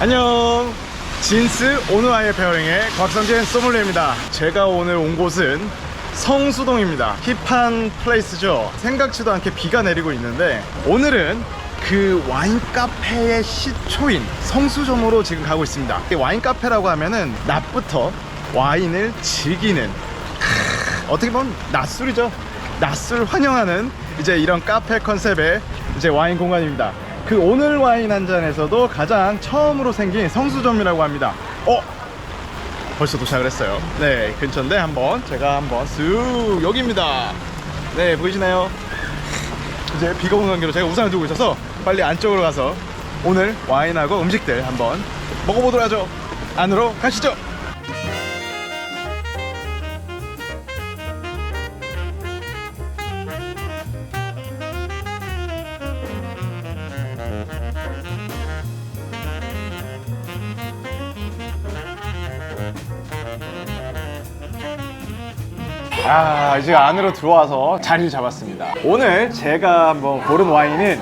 안녕. 진스 오누아이의 페어링의 곽성진 소믈리입니다. 제가 오늘 온 곳은 성수동입니다. 힙한 플레이스죠. 생각지도 않게 비가 내리고 있는데 오늘은 그 와인 카페의 시초인 성수점으로 지금 가고 있습니다. 이 와인 카페라고 하면은 낮부터 와인을 즐기는 크, 어떻게 보면 낮술이죠. 낮술 환영하는 이제 이런 카페 컨셉의 이제 와인 공간입니다 그 오늘 와인 한 잔에서도 가장 처음으로 생긴 성수점이라고 합니다. 어? 벌써 도착을 했어요. 네 근처인데 한번 제가 한번 쓱 여기입니다. 네 보이시나요? 이제 비가 오는 관계로 제가 우산을 들고 있어서 빨리 안쪽으로 가서 오늘 와인하고 음식들 한번 먹어보도록 하죠. 안으로 가시죠 아 이제 안으로 들어와서 자리를 잡았습니다. 오늘 제가 한번 고른 와인은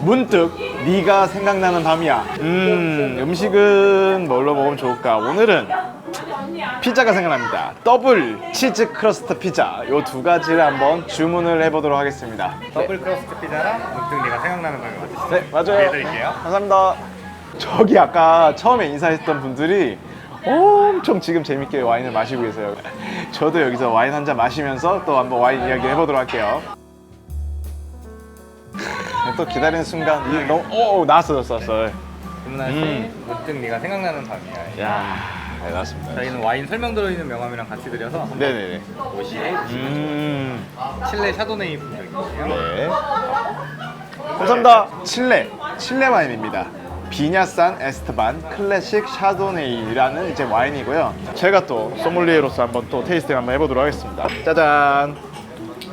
문득 네가 생각나는 밤이야. 음 음식은 뭘로 먹으면 좋을까? 오늘은 피자가 생각납니다. 더블 치즈 크러스트 피자. 요 두 가지를 한번 주문을 해보도록 하겠습니다. 더블 크러스트 피자랑 문득 네가 생각나는 밤이 맞으시죠? 네 맞아요. 해드릴게요. 감사합니다. 저기 아까 처음에 인사했던 분들이 엄청 지금 재밌게 와인을 마시고 계세요 저도 여기서 와인 한 잔 마시면서 또 한번 와인 이야기 해보도록 할게요 또 기다리는 순간 이 너무 오 나왔어 나왔어 나왔어 주문할 때 음. 문득 네가 생각나는 밤이야. 야 네, 나왔습니다 저희는 와인 설명 들어있는 명함이랑 같이 드려서 네네네 옷이 음 칠레 샤도네이 품종이거든요. 네. 감사합니다. 칠레, 칠레 와인입니다. 비냐산 에스트반 클래식 샤도네이라는 이제 와인이고요. 제가 또 소믈리에로서 한번 또 테이스팅 한번 해보도록 하겠습니다. 짜잔.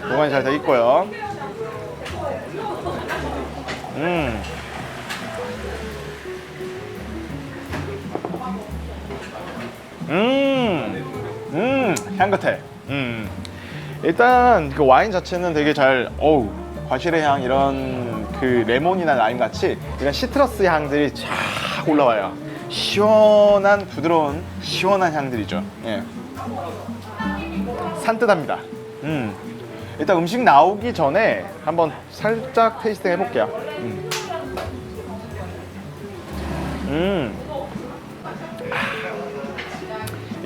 보관이 잘돼 있고요. 음. 음. 음. 향긋해. 음. 일단 그 와인 자체는 되게 잘 어우 과실의 향 이런 그 레몬이나 라임 같이 이런 시트러스 향들이 쫙 올라와요 시원한 부드러운 시원한 향들이죠 예. 산뜻합니다 음. 일단 음식 나오기 전에 한번 살짝 테이스팅 해볼게요 음. 음.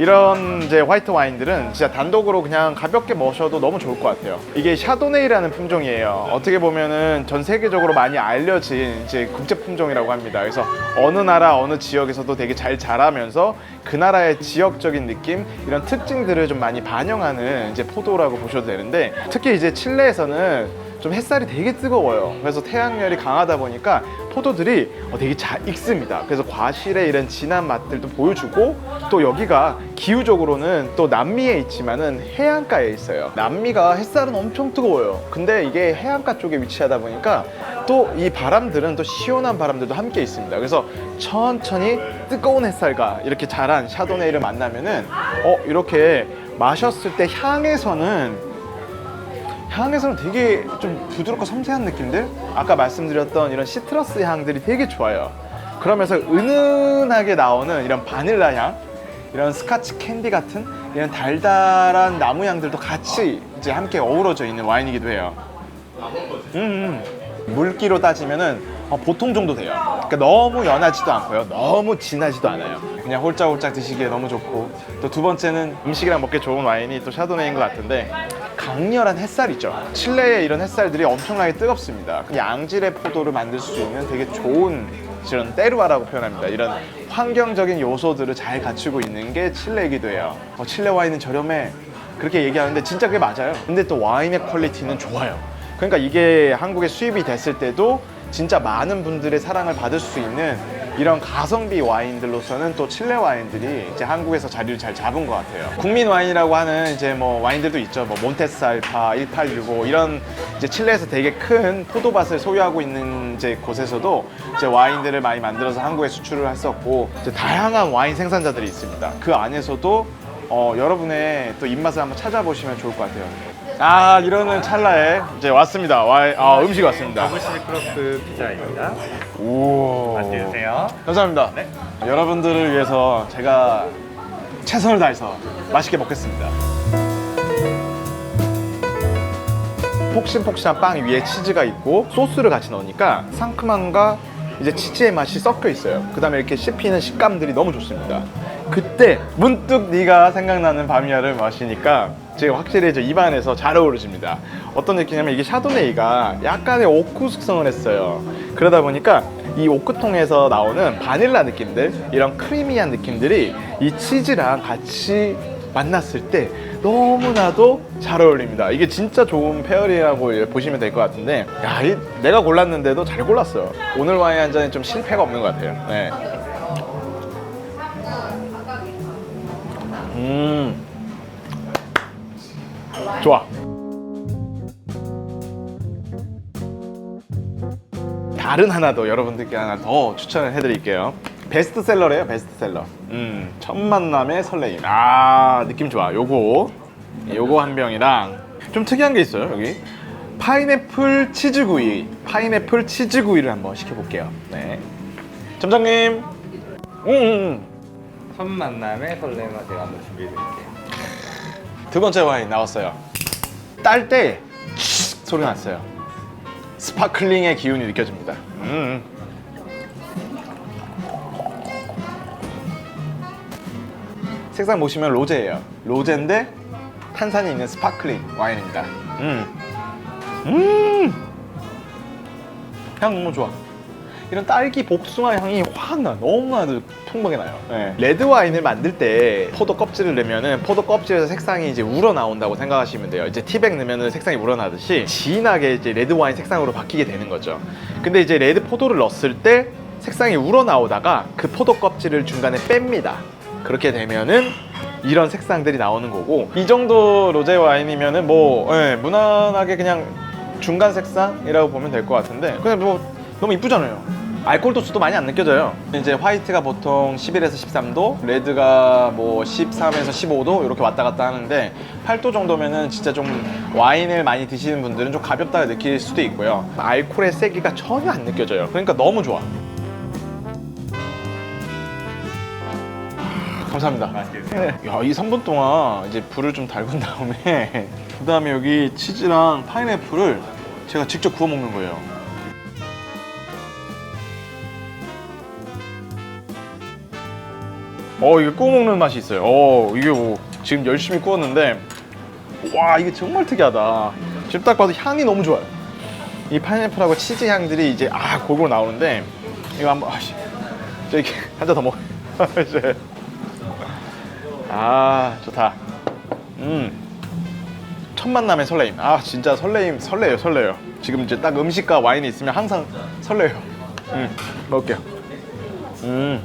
이런 이제 화이트 와인들은 진짜 단독으로 그냥 가볍게 마셔도 너무 좋을 것 같아요. 이게 샤도네이라는 품종이에요. 어떻게 보면은 전 세계적으로 많이 알려진 이제 국제 품종이라고 합니다. 그래서 어느 나라 어느 지역에서도 되게 잘 자라면서 그 나라의 지역적인 느낌 이런 특징들을 좀 많이 반영하는 이제 포도라고 보셔도 되는데 특히 이제 칠레에서는 좀 햇살이 되게 뜨거워요. 그래서 태양열이 강하다 보니까 포도들이 어, 되게 잘 익습니다. 그래서 과실의 이런 진한 맛들도 보여주고 또 여기가 기후적으로는 또 남미에 있지만은 해안가에 있어요. 남미가 햇살은 엄청 뜨거워요. 근데 이게 해안가 쪽에 위치하다 보니까 또 이 바람들은 또 시원한 바람들도 함께 있습니다. 그래서 천천히 뜨거운 햇살과 이렇게 자란 샤도네이를 만나면은 어 이렇게 마셨을 때 향에서는 향에서는 되게 좀 부드럽고 섬세한 느낌들 아까 말씀드렸던 이런 시트러스 향들이 되게 좋아요 그러면서 은은하게 나오는 이런 바닐라 향 이런 스카치 캔디 같은 이런 달달한 나무 향들도 같이 이제 함께 어우러져 있는 와인이기도 해요 음, 음. 물기로 따지면은 어, 보통 정도 돼요. 그러니까 너무 연하지도 않고요. 너무 진하지도 않아요. 그냥 홀짝홀짝 드시기에 너무 좋고 또 두 번째는 음식이랑 먹기 좋은 와인이 또 샤도네인 것 같은데 강렬한 햇살이죠. 칠레의 이런 햇살들이 엄청나게 뜨겁습니다. 양질의 포도를 만들 수 있는 되게 좋은 이런 때르와라고 표현합니다. 이런 환경적인 요소들을 잘 갖추고 있는 게 칠레이기도 해요. 어, 칠레 와인은 저렴해. 그렇게 얘기하는데 진짜 그게 맞아요. 근데 또 와인의 퀄리티는 좋아요. 그러니까 이게 한국에 수입이 됐을 때도 진짜 많은 분들의 사랑을 받을 수 있는 이런 가성비 와인들로서는 또 칠레 와인들이 이제 한국에서 자리를 잘 잡은 것 같아요. 국민 와인이라고 하는 이제 뭐 와인들도 있죠. 뭐 몬테스 알파, 1865 이런 이제 칠레에서 되게 큰 포도밭을 소유하고 있는 이제 곳에서도 이제 와인들을 많이 만들어서 한국에 수출을 했었고 이제 다양한 와인 생산자들이 있습니다. 그 안에서도 어, 여러분의 또 입맛을 한번 찾아보시면 좋을 것 같아요. 아 이러는 찰나에 이제 왔습니다. 와, 아 음식 왔습니다. 더블 시크로스 피자입니다. 오. 맛있게 드세요. 감사합니다. 네. 여러분들을 위해서 제가 최선을 다해서 맛있게 먹겠습니다. 폭신폭신한 빵 위에 치즈가 있고 소스를 같이 넣으니까 상큼함과 이제 치즈의 맛이 섞여 있어요. 그다음에 이렇게 씹히는 식감들이 너무 좋습니다. 그때 문득 네가 생각나는 바미야를 마시니까 지금 확실히 저 입안에서 잘 어우러집니다. 어떤 느낌이냐면 이게 샤도네이가 약간의 오크 숙성을 했어요. 그러다 보니까 이 오크통에서 나오는 바닐라 느낌들, 이런 크리미한 느낌들이 이 치즈랑 같이 만났을 때 너무나도 잘 어울립니다. 이게 진짜 좋은 페어링이라고 보시면 될 것 같은데, 야, 이 내가 골랐는데도 잘 골랐어요. 오늘 와인 한 잔에 좀 실패가 없는 것 같아요. 네. 음, 좋아. 다른 하나 더 여러분들께 하나 더 추천을 해드릴게요. 베스트셀러래요, 베스트셀러. 음, 첫 만남의 설레임. 아, 느낌 좋아. 요거, 요거 한 병이랑 좀 특이한 게 있어요, 여기. 파인애플 치즈구이. 파인애플 치즈구이를 한번 시켜볼게요. 네. 점장님. 음, 음, 음. 첫 만남의 설렘을 제가 한번 준비해드릴게요. 두 번째 와인 나왔어요. 딸 때 소리 났어요. 스파클링의 기운이 느껴집니다. 음. 색상 보시면 로제예요. 로제인데 탄산이 있는 스파클링 와인입니다. 음. 음. 향 너무 좋아. 이런 딸기 복숭아 향이 확 나. 너무나도 풍부하게 나요. 네. 레드 와인을 만들 때 포도 껍질을 넣으면은 포도 껍질에서 색상이 이제 우러 나온다고 생각하시면 돼요. 이제 티백 넣으면은 색상이 우러나듯이 진하게 이제 레드 와인 색상으로 바뀌게 되는 거죠. 근데 이제 레드 포도를 넣었을 때 색상이 우러 나오다가 그 포도 껍질을 중간에 뺍니다. 그렇게 되면은 이런 색상들이 나오는 거고 이 정도 로제 와인이면은 뭐 예, 무난하게 그냥 중간 색상이라고 보면 될 것 같은데 그냥 뭐 너무 이쁘잖아요. 알코올 도수도 많이 안 느껴져요. 이제 화이트가 보통 11에서 13도, 레드가 뭐 13에서 15도 이렇게 왔다 갔다 하는데 8도 정도면은 진짜 좀 와인을 많이 드시는 분들은 좀 가볍다고 느낄 수도 있고요. 알코올의 세기가 전혀 안 느껴져요. 그러니까 너무 좋아. 감사합니다. 드세요. 야, 이 3분 동안 이제 불을 좀 달군 다음에 그 다음에 여기 치즈랑 파인애플을 제가 직접 구워 먹는 거예요. 어, 이게 구워 먹는 맛이 있어요. 어, 이게 뭐 지금 열심히 구웠는데 와, 이게 정말 특이하다. 지금 딱 봐도 향이 너무 좋아요. 이 파인애플하고 치즈 향들이 이제 아 골고루 나오는데 이거 한번 아씨 저기 한 잔 더 먹. 이제 아 좋다. 음. 첫 만남의 설레임. 아 진짜 설레임 설레요 설레요. 지금 이제 딱 음식과 와인이 있으면 항상 설레요. 음 먹을게요. 음.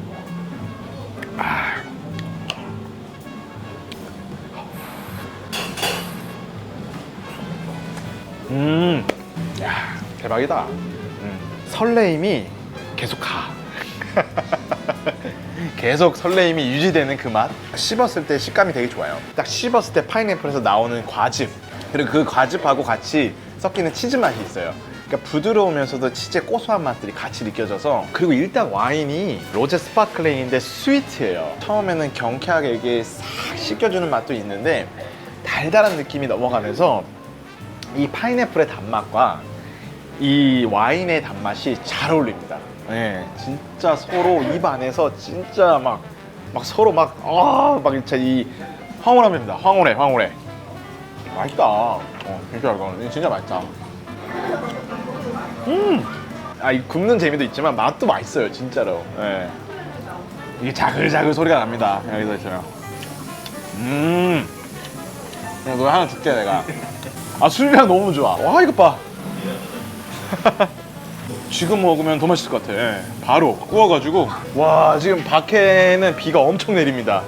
음. 야 대박이다. 음. 설레임이 계속 가. 계속 설레임이 유지되는 그 맛. 씹었을 때 식감이 되게 좋아요. 딱 씹었을 때 파인애플에서 나오는 과즙. 그리고 그 과즙하고 같이 섞이는 치즈 맛이 있어요. 그러니까 부드러우면서도 치즈의 고소한 맛들이 같이 느껴져서 그리고 일단 와인이 로제 스파클링인데 스위트예요. 처음에는 경쾌하게 이게 싹 씻겨주는 맛도 있는데 달달한 느낌이 넘어가면서 이 파인애플의 단맛과 이 와인의 단맛이 잘 어울립니다. 네, 진짜 서로 입 안에서 진짜 막, 막 서로 막, 아, 막 진짜 이 황홀합니다. 황홀해, 황홀해. 맛있다. 어, 진짜 이거 진짜 맛있다. 음, 아, 이 굽는 재미도 있지만 맛도 맛있어요, 진짜로. 네. 이게 자글자글 소리가 납니다. 여기서 있어요. 음, 그냥 너 하나 줄게 내가. 아 술이랑 너무 좋아. 와 이거 봐. 지금 먹으면 더 맛있을 것 같아. 예, 바로 구워가지고. 와 지금 밖에는 비가 엄청 내립니다.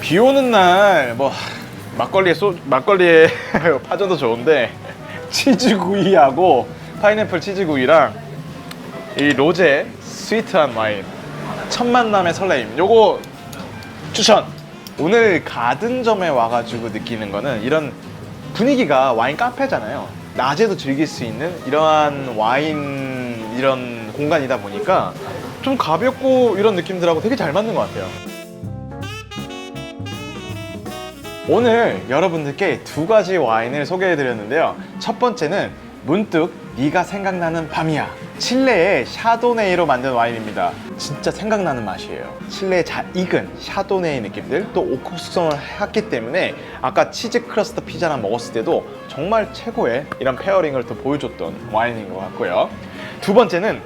비 오는 날 뭐 막걸리에 소 막걸리에 파전도 좋은데 치즈구이하고 파인애플 치즈구이랑 이 로제 스위트한 와인 첫 만남의 설레임 요거 추천 오늘 가든점에 와가지고 느끼는 거는 이런 분위기가 와인 카페잖아요. 낮에도 즐길 수 있는 이러한 와인 이런 공간이다 보니까 좀 가볍고 이런 느낌들하고 되게 잘 맞는 것 같아요. 오늘 여러분들께 두 가지 와인을 소개해 드렸는데요. 첫 번째는 문득 네가 생각나는 밤이야. 칠레의 샤도네이로 만든 와인입니다. 진짜 생각나는 맛이에요. 칠레의 잘 익은 샤도네이 느낌들 또 오크 숙성을 했기 때문에 아까 치즈 크러스트 피자랑 먹었을 때도 정말 최고의 이런 페어링을 또 보여줬던 와인인 것 같고요. 두 번째는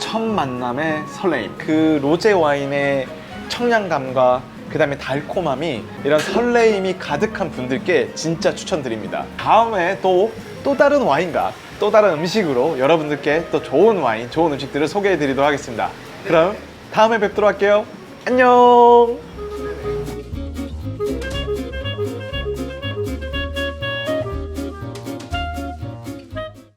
첫 만남의 설레임. 그 로제 와인의 청량감과 그 다음에 달콤함이 이런 설레임이 가득한 분들께 진짜 추천드립니다. 다음에 또, 또 다른 와인과 또 다른 음식으로 여러분들께 또 좋은 와인, 좋은 음식들을 소개해 드리도록 하겠습니다. 그럼 다음에 뵙도록 할게요. 안녕!